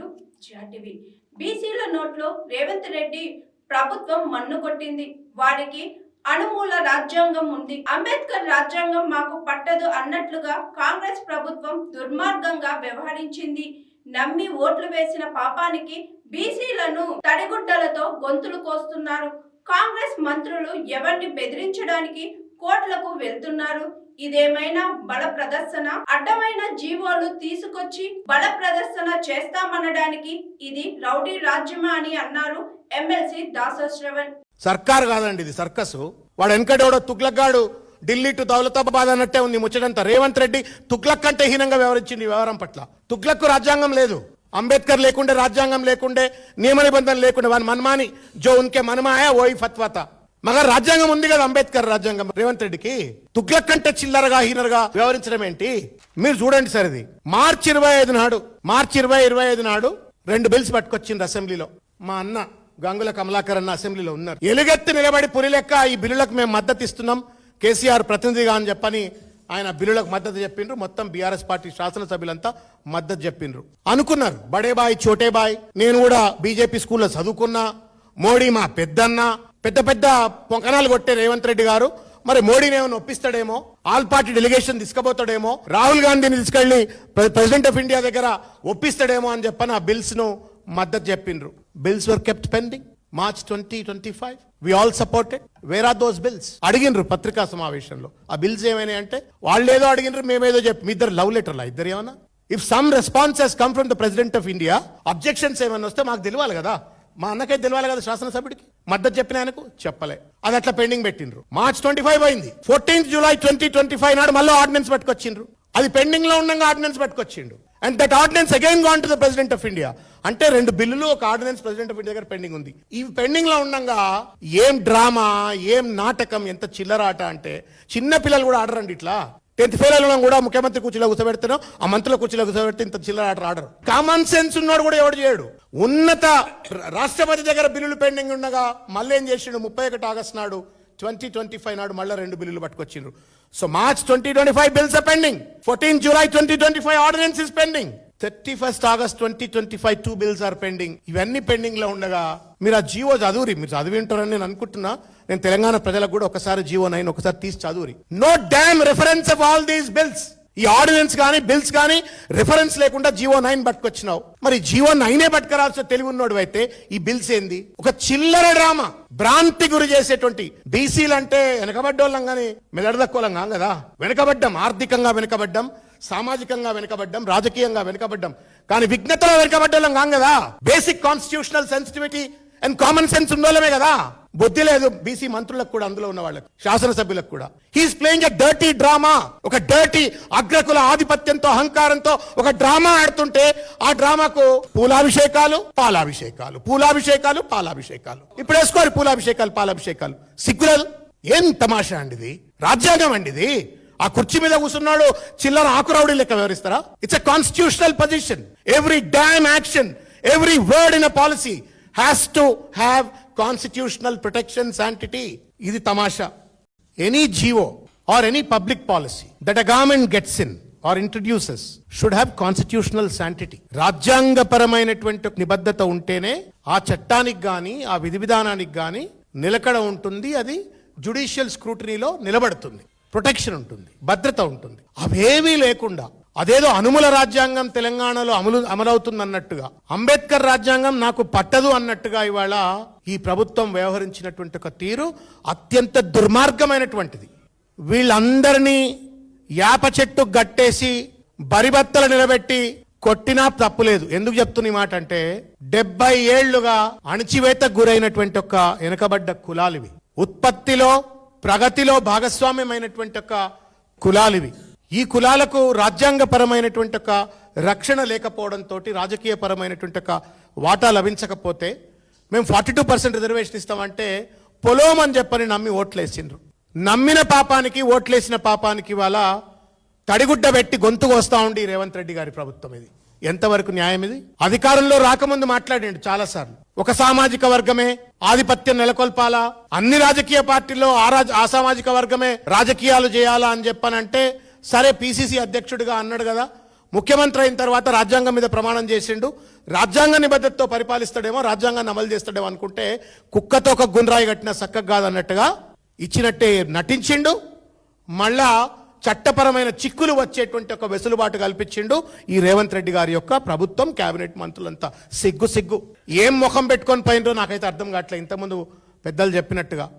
To GRTV బీసీల నోట్లో రేవంత్ రెడ్డి ప్రభుత్వం మన్ను కొట్టింది. వారికి అనుమూల రాజ్యాంగం ఉంది. అంబేద్కర్ రాజ్యాంగం మాకు పట్టదు అన్నట్లుగా కాంగ్రెస్ ప్రభుత్వం దుర్మార్గంగా వ్యవహరించింది. నమ్మి ఓట్లు వేసిన పాపానికి బీసీలను తడిగుడ్డలతో గొంతులు కోస్తున్నారు. కాంగ్రెస్ మంత్రులు ఎవరిని బెదిరించడానికి కోట్లకు వెళ్తున్నారు. ఇదేమైనా బల ప్రదర్శన? అడ్డమైన జీవోలు తీసుకొచ్చి బల ప్రదర్శన చేస్తామనడానికి ఇది రౌడీ రాజ్యమా అని అన్నారు ఎమ్మెల్సీ దాసో శ్రవణ్. సర్కార్ కాదండి ఇది సర్కస్. వాడు వెనకడోడో తుగ్లగాడు ఢిల్లీ టు దౌలతాబాద్ అన్నట్టే ఉంది ముచ్చటంతా. రేవంత్ రెడ్డి తుగ్లక్ కంటే హీనంగా వ్యవహరించింది వ్యవహారం పట్ల. తుగ్లక్కు రాజ్యాంగం లేదు. అంబేద్కర్ లేకుండే రాజ్యాంగం లేకుండే నియమ నిబంధనలు లేకుండే. వాని మన్మాని జో ఉన్కే మనమాయా ఓయి ఫత్వాత. మగ రాజ్యాంగం ఉంది కదా అంబేద్కర్ రాజ్యాంగం. రేవంత్ రెడ్డికి తుగ్లక్ కంటే చిల్లరగా హీనరుగా వ్యవహరించడం ఏంటి? మీరు చూడండి సార్ ఇది. మార్చి ఇరవై ఐదు నాడు మార్చి ఇరవై ఇరవై ఐదు నాడు రెండు బిల్స్ పట్టుకొచ్చింది అసెంబ్లీలో. మా అన్న గంగుల కమలాకర్ అన్న అసెంబ్లీలో ఉన్నారు. ఎలుగెత్తి నిలబడి పురి లెక్క ఈ బిల్లులకు మేము మద్దతు ఇస్తున్నాం. కేసీఆర్ ప్రతినిధిగా అని చెప్పని ఆయన బిల్లులకు మద్దతు చెప్పిండ్రు. మొత్తం బీఆర్ఎస్ పార్టీ శాసనసభ్యులంతా మద్దతు చెప్పిండ్రు. అనుకున్నారు. బడేబాయ్ చోటేబాయ్ నేను కూడా బీజేపీ స్కూల్లో చదువుకున్నా. మోడీ మా పెద్దన్న పెద్ద పెద్ద పొంకనాలు కొట్టే రేవంత్ రెడ్డి గారు. మరి మోడీని ఏమైనా ఒప్పిస్తాడేమో? ఆల్ పార్టీ డెలిగేషన్ తీసుకుపోతాడేమో? రాహుల్ గాంధీని తీసుకెళ్ళి ప్రెసిడెంట్ ఆఫ్ ఇండియా దగ్గర ఒప్పిస్తాడేమో అని చెప్పని ఆ బిల్స్ను మద్దతు చెప్పిండ్రు. Bills were kept pending March twenty twenty five we all supported where are those bills అడిగినరు పత్రికా సమావేశంలో. ఆ బిల్స్ ఏమైనా అంటే వాళ్ళు ఏదో అడిగినరు మేమేదో చెప్పి మీ ఇద్దరు లవ్ లెటర్లా ఇద్దరు ఏమన్నా? If some response he's come from the president of India objections ఏమైనా వస్తే మాకు తెలియాలి కదా. మా అన్నకైతే తెలియాలి కదా శాసనసభ్యుడికి. మద్దతు చెప్పిన ఆయనకు చెప్పలే. అది అట్లా పెండింగ్ పెట్టిండ్రు. మార్చ్ ట్వంటీ ఫైవ్ అయింది. Fourteenth July twenty twenty five నాడు మళ్ళీ ఆర్డినెన్స్ పట్టుకొచ్చిండ్రు. అది పెండింగ్లో ఉండగా ordinance పట్టుకొచ్చిండు. And that ordinance again gone to the president of India అంటే రెండు బిల్లులు ఒక ఆర్డినెన్స్ ప్రెసిడెంట్ ఆఫ్ ఇండియా దగ్గర పెండింగ్ ఉంది. ఈ పెండింగ్లో ఉండగా ఏం డ్రామా ఏం నాటకం ఎంత చిల్లరాట అంటే చిన్న పిల్లలు కూడా ఆడరండి ఇట్లా. టెన్త్ ఫెయిల్ అయిన కూడా ముఖ్యమంత్రి కుర్చీలో కూర్చోబెడతాను ఆ మంత్రుల కుర్చీలో కూర్చోబెడితే ఇంత చిల్లర ఆట ఆడరు కామన్ సెన్స్ ఉన్నాడు కూడా ఎవడు చేయడు. ఉన్నత రాష్ట్రపతి దగ్గర బిల్లులు పెండింగ్ ఉండగా మళ్ళీ ఏం చేసిండు? ముప్పై ఒకటి ఆగస్టు నాడు ట్వంటీ ట్వంటీ ఫైవ్ నాడు మళ్ళీ రెండు బిల్లులు పట్టుకొచ్చిండ్రు. So March twenty twenty five bills pending fourteen July twenty twenty five ordinance is pending thirty first August twenty twenty five two bills are pending ఇవన్నీ పెండింగ్లో ఉండగా మీరు ఆ జీవో చదువురి. మీరు చదివి ఉంటారని నేను అనుకుంటున్నా. నేను తెలంగాణ ప్రజలకు కూడా ఒకసారి జీవో నైన్ ఒకసారి తీసి చదువురి. No damn reference of all these bills ఈ ఆర్డినెన్స్ కానీ బిల్స్ కానీ రిఫరెన్స్ లేకుండా జీవో నైన్ పట్టుకొచ్చినావు. మరి జీవో నైనే పట్టుకురాల్సిన తెలివి ఉన్నోడు అయితే ఈ బిల్స్ ఏంది? ఒక చిల్లర డ్రామా. భ్రాంతి గురి చేసేటువంటి బీసీలు అంటే వెనకబడ్డోళ్ళం కానీ మెదడదక్కోళ్ళం కాం కదా. వెనకబడ్డం ఆర్థికంగా వెనకబడ్డం. సామాజికంగా వెనకబడ్డం రాజకీయంగా వెనకబడ్డం. కానీ విఘ్నతలో వెనకబడ్డోళ్ళం కాం కదా basic constitutional sensitivity and common sense ఉన్నోళ్ళమే కదా బుద్ధి లేదు బీసీ మంత్రులకు కూడా అందులో ఉన్న వాళ్ళకి శాసనసభ్యులకు కూడా. He's playing a dirty drama ఒక డర్టీ అగ్రకుల ఆధిపత్యంతో అహంకారంతో ఒక డ్రామా ఆడుతుంటే ఆ డ్రామాకు పూలాభిషేకాలు పాలాభిషేకాలు. పూలాభిషేకాలు పాలాభిషేకాలు. ఇప్పుడు వేసుకోరు పూలాభిషేకాలు పాలాభిషేకాలు. సిగ్గులేదు ఏం తమాషా అండి ఇది రాజ్యాంగం అండిది? ఆ కుర్చీ మీద కూర్చున్నాడు చిల్లర ఆకురావుడి లెక్క వివరిస్తారా? It's a constitutional position every damn action every word in a policy has to have constitutional protection sanctity ఇది తమాషా. Any GO or any public policy that a government gets in or introduces should have constitutional sanctity రాజ్యాంగపరమైనటువంటి నిబద్ధత ఉంటేనే ఆ చట్టానికి కానీ ఆ విధి విధానానికి కానీ నిలకడ ఉంటుంది అది జుడిషియల్ స్క్రూటనీలో నిలబడుతుంది. ప్రొటెక్షన్ ఉంటుంది భద్రత ఉంటుంది. అవేవీ లేకుండా అదేదో అనుముల రాజ్యాంగం తెలంగాణలో అమలు అమలవుతుంది అన్నట్టుగా అంబేద్కర్ రాజ్యాంగం నాకు పట్టదు అన్నట్టుగా ఇవాళ ఈ ప్రభుత్వం వ్యవహరించినటువంటి ఒక తీరు అత్యంత దుర్మార్గమైనటువంటిది. వీళ్ళందరినీ యాప చెట్టు గట్టేసి బరిబత్తలు నిలబెట్టి కొట్టినా తప్పులేదు ఎందుకు చెప్తున్న ఈ మాట అంటే డెబ్బై ఏళ్ళుగా అణచివేతకు గురైనటువంటి ఒక వెనుకబడ్డ కులాలివి. ఉత్పత్తిలో ప్రగతిలో భాగస్వామ్యమైనటువంటి ఒక కులాలివి. ఈ కులాలకు రాజ్యాంగపరమైనటువంటి యొక్క రక్షణ లేకపోవడంతో రాజకీయపరమైనటువంటి యొక్క వాటా లభించకపోతే మేము ఫార్టీ టూ పర్సెంట్ రిజర్వేషన్ ఇస్తామంటే పొలోం అని చెప్పని నమ్మి ఓట్లేసిండ్రు. నమ్మిన పాపానికి ఓట్లేసిన పాపానికి ఇవాళ తడిగుడ్డ పెట్టి గొంతు వస్తూ ఉండి రేవంత్ రెడ్డి గారి ప్రభుత్వం ఇది. ఎంతవరకు న్యాయం ఇది? అధికారంలో రాకముందు మాట్లాడండి చాలా సార్లు ఒక సామాజిక వర్గమే ఆధిపత్యం నెలకొల్పాలా? అన్ని రాజకీయ పార్టీల్లో ఆ అసామాజిక సామాజిక వర్గమే రాజకీయాలు చేయాలా అని చెప్పానంటే సరే పిసిసి అధ్యక్షుడిగా అన్నాడు కదా ముఖ్యమంత్రి అయిన తర్వాత రాజ్యాంగం మీద ప్రమాణం చేసిండు రాజ్యాంగ నిబద్ధతతో పరిపాలిస్తాడేమో రాజ్యాంగాన్ని అమలు చేస్తాడేమో అనుకుంటే కుక్కతో ఒక గుండ్రాయి కట్టిన సక్కగా కాదన్నట్టుగా ఇచ్చినట్టే నటించిండు. మళ్ళా చట్టపరమైన చిక్కులు వచ్చేటువంటి ఒక వెసులుబాటు కల్పించిండు ఈ రేవంత్ రెడ్డి గారి యొక్క ప్రభుత్వం కేబినెట్ మంత్రులంతా. సిగ్గు సిగ్గు. ఏం ముఖం పెట్టుకొని పోయినరో నాకైతే అర్థం కావట్లేదు. ఇంతకుముందు పెద్దలు చెప్పినట్టుగా.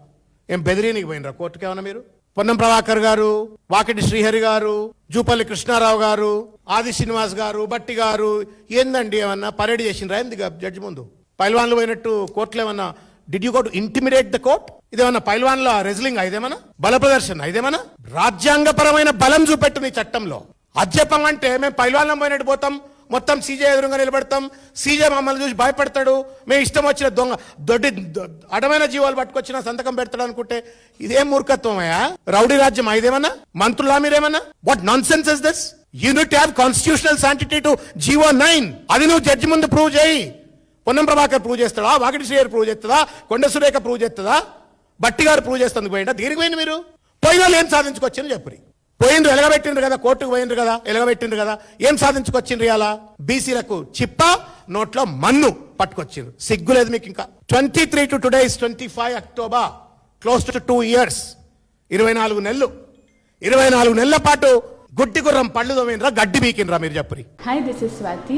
ఏం బెదిరీనికి పోయినరా కోర్టుకి ఏమన్నా మీరు? పొన్నం ప్రభాకర్ గారు వాకిటి శ్రీహరి గారు జూపల్లి కృష్ణారావు గారు ఆది శ్రీనివాస్ గారు బట్టి గారు ఏందండి ఏమన్నా పరేడ్ చేసిండ్రా? ఎందుకు? జడ్జి ముందు. పైల్వాన్లు పోయినట్టు కోర్టులో ఏమన్నా did you go to intimidate the court ఇదేమన్నా పైల్వాన్ల రెజ్లింగ్ ఇదేమన్నా? బల ప్రదర్శన ఇదేమన్నా? రాజ్యాంగపరమైన బలం చూపెట్టింది చట్టంలో. అధ్యపం అంటే మేము పైల్వాన్లం పోయినట్టు పోతాం మొత్తం సీజే ఎదురుగా నిలబడతాం సీజే మమ్మల్ని చూసి భయపడతాడు మేము ఇష్టం వచ్చిన దొంగ దొడ్డి దొ- అడమైన జీవాలు పట్టుకొచ్చిన సంతకం పెడతాడు అనుకుంటే ఇదేం మూర్ఖత్వమయ్యా రౌడీ రాజ్యం ఇదేమన్నా? మంత్రులా మీరేమన్నా? What nonsense is this unit have constitutional sanctity to GO nine అది నువ్వు జడ్జి ముందు ప్రూవ్ చేయి. పొన్నం ప్రభాకర్ ప్రూవ్ చేస్తాడా? వాకిటి శ్రీయర్ ప్రూవ్ చేస్తుందా? కొండ సురేఖ ప్రూవ్ చేస్తుందా? బట్టి గారు ప్రూవ్ చేస్తుంది పోయిందా దీనికి పోయింది మీరు? పోయిన వాళ్ళు ఏం సాధించుకొచ్చింది చెప్పురి? పోయిండ్రు ఎలగబెట్టిండ్రు కదా కోర్టుకు పోయిండ్రు కదా ఎలగబెట్టిండ్రు కదా ఏం సాధించుకొచ్చిండ్రు ఇలా బీసీలకు చిప్ప నోట్లో మన్ను పట్టుకొచ్చిండ్రు. సిగ్గు లేదు మీకు ఇంకా. Twenty three to today is twenty five October close to two years ఇరవై నాలుగు నెలలు. ఇరవై నాలుగు నెలల పాటు గుడ్డి గుర్రం పళ్ళు తోమినరా గడ్డి బీకినరా మీరు చెప్పరి? Hi this is Swathi